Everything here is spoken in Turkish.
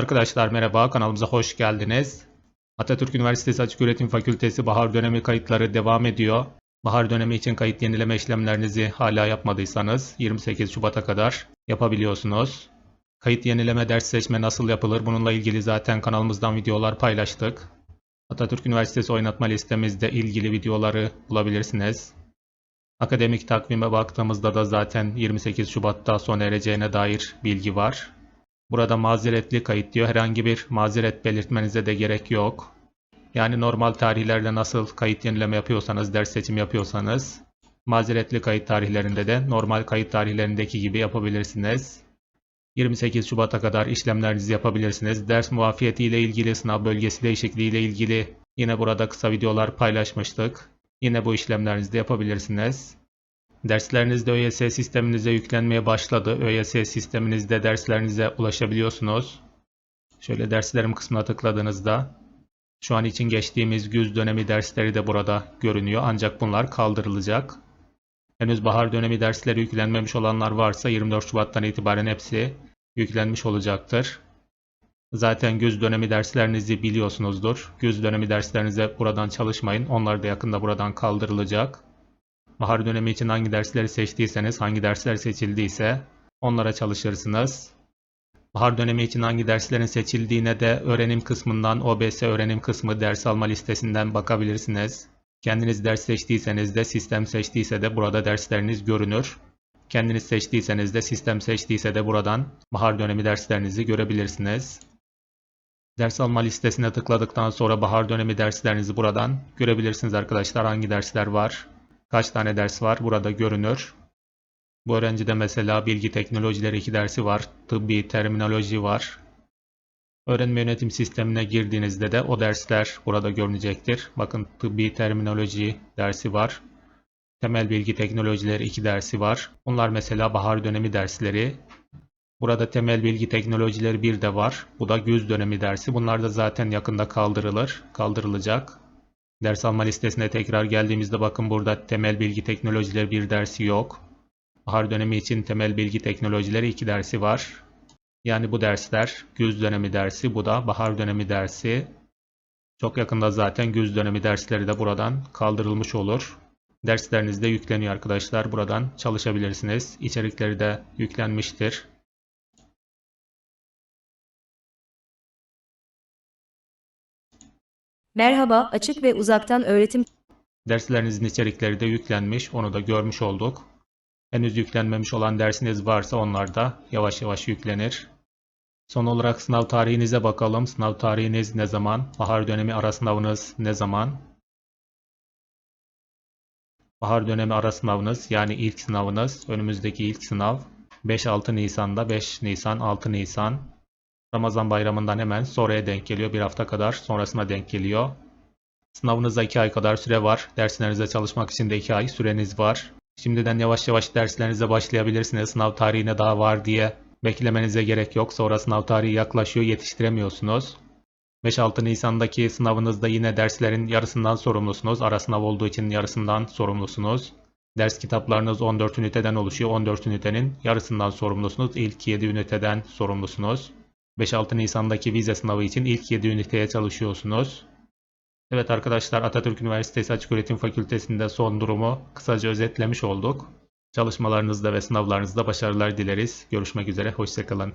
Arkadaşlar merhaba, kanalımıza hoş geldiniz. Atatürk Üniversitesi Açıköğretim Fakültesi bahar dönemi kayıtları devam ediyor. Bahar dönemi için kayıt yenileme işlemlerinizi hala yapmadıysanız 28 Şubat'a kadar yapabiliyorsunuz. Kayıt yenileme ders seçme nasıl yapılır bununla ilgili zaten kanalımızdan videolar paylaştık. Atatürk Üniversitesi oynatma listemizde ilgili videoları bulabilirsiniz. Akademik takvime baktığımızda da zaten 28 Şubat'ta sona ereceğine dair bilgi var. Burada mazeretli kayıt diyor. Herhangi bir mazeret belirtmenize de gerek yok. Yani normal tarihlerde nasıl kayıt yenileme yapıyorsanız, ders seçim yapıyorsanız mazeretli kayıt tarihlerinde de normal kayıt tarihlerindeki gibi yapabilirsiniz. 28 Şubat'a kadar işlemlerinizi yapabilirsiniz. Ders muafiyeti ile ilgili, sınav bölgesi değişikliği ile ilgili yine burada kısa videolar paylaşmıştık. Yine bu işlemlerinizi de yapabilirsiniz. Dersleriniz de ÖYS sisteminize yüklenmeye başladı. ÖYS sisteminizde derslerinize ulaşabiliyorsunuz. Şöyle derslerim kısmına tıkladığınızda şu an için geçtiğimiz güz dönemi dersleri de burada görünüyor. Ancak bunlar kaldırılacak. Henüz bahar dönemi dersleri yüklenmemiş olanlar varsa 24 Şubat'tan itibaren hepsi yüklenmiş olacaktır. Zaten güz dönemi derslerinizi biliyorsunuzdur. Güz dönemi derslerinize buradan çalışmayın. Onlar da yakında buradan kaldırılacak. Bahar dönemi için hangi dersleri seçtiyseniz, hangi dersler seçildiyse onlara çalışırsınız. Bahar dönemi için hangi derslerin seçildiğine de öğrenim kısmından OBS öğrenim kısmı ders alma listesinden bakabilirsiniz. Kendiniz ders seçtiyseniz de sistem seçtiyse de burada dersleriniz görünür. Kendiniz seçtiyseniz de sistem seçtiyse de buradan bahar dönemi derslerinizi görebilirsiniz. Ders alma listesine tıkladıktan sonra bahar dönemi derslerinizi buradan görebilirsiniz arkadaşlar. Hangi dersler var? Kaç tane ders var? Burada görünür. Bu öğrencide mesela bilgi teknolojileri 2 dersi var. Tıbbi terminoloji var. Öğrenme yönetim sistemine girdiğinizde de o dersler burada görünecektir. Bakın tıbbi terminoloji dersi var. Temel bilgi teknolojileri 2 dersi var. Bunlar mesela bahar dönemi dersleri. Burada temel bilgi teknolojileri 1 de var. Bu da güz dönemi dersi. Bunlar da zaten yakında kaldırılır. Kaldırılacak. Ders alma listesine tekrar geldiğimizde bakın burada temel bilgi teknolojileri bir dersi yok. Bahar dönemi için temel bilgi teknolojileri iki dersi var. Yani bu dersler güz dönemi dersi, bu da bahar dönemi dersi. Çok yakında zaten güz dönemi dersleri de buradan kaldırılmış olur. Dersleriniz de yükleniyor arkadaşlar. Buradan çalışabilirsiniz. İçerikleri de yüklenmiştir. Merhaba, açık ve uzaktan öğretim Derslerinizin içerikleri de yüklenmiş. Onu da görmüş olduk. Henüz yüklenmemiş olan dersiniz varsa onlar da yavaş yavaş yüklenir. Son olarak sınav tarihinize bakalım. Sınav tarihiniz ne zaman? Bahar dönemi ara sınavınız ne zaman? Bahar dönemi ara sınavınız yani ilk sınavınız, önümüzdeki ilk sınav 5-6 Nisan'da 5 Nisan 6 Nisan Ramazan bayramından hemen sonraya denk geliyor. Bir hafta kadar sonrasına denk geliyor. Sınavınıza 2 ay kadar süre var. Derslerinize çalışmak için de 2 ay süreniz var. Şimdiden yavaş yavaş derslerinize başlayabilirsiniz. Sınav tarihine daha var diye beklemenize gerek yok. Sonra sınav tarihi yaklaşıyor yetiştiremiyorsunuz. 5-6 Nisan'daki sınavınızda yine derslerin yarısından sorumlusunuz. Ara sınav olduğu için yarısından sorumlusunuz. Ders kitaplarınız 14 üniteden oluşuyor. 14 ünitenin yarısından sorumlusunuz. İlk 7 üniteden sorumlusunuz. 5-6 Nisan'daki vize sınavı için ilk 7 üniteye çalışıyorsunuz. Evet arkadaşlar Atatürk Üniversitesi Açıköğretim Fakültesi'nde son durumu kısaca özetlemiş olduk. Çalışmalarınızda ve sınavlarınızda başarılar dileriz. Görüşmek üzere, hoşçakalın.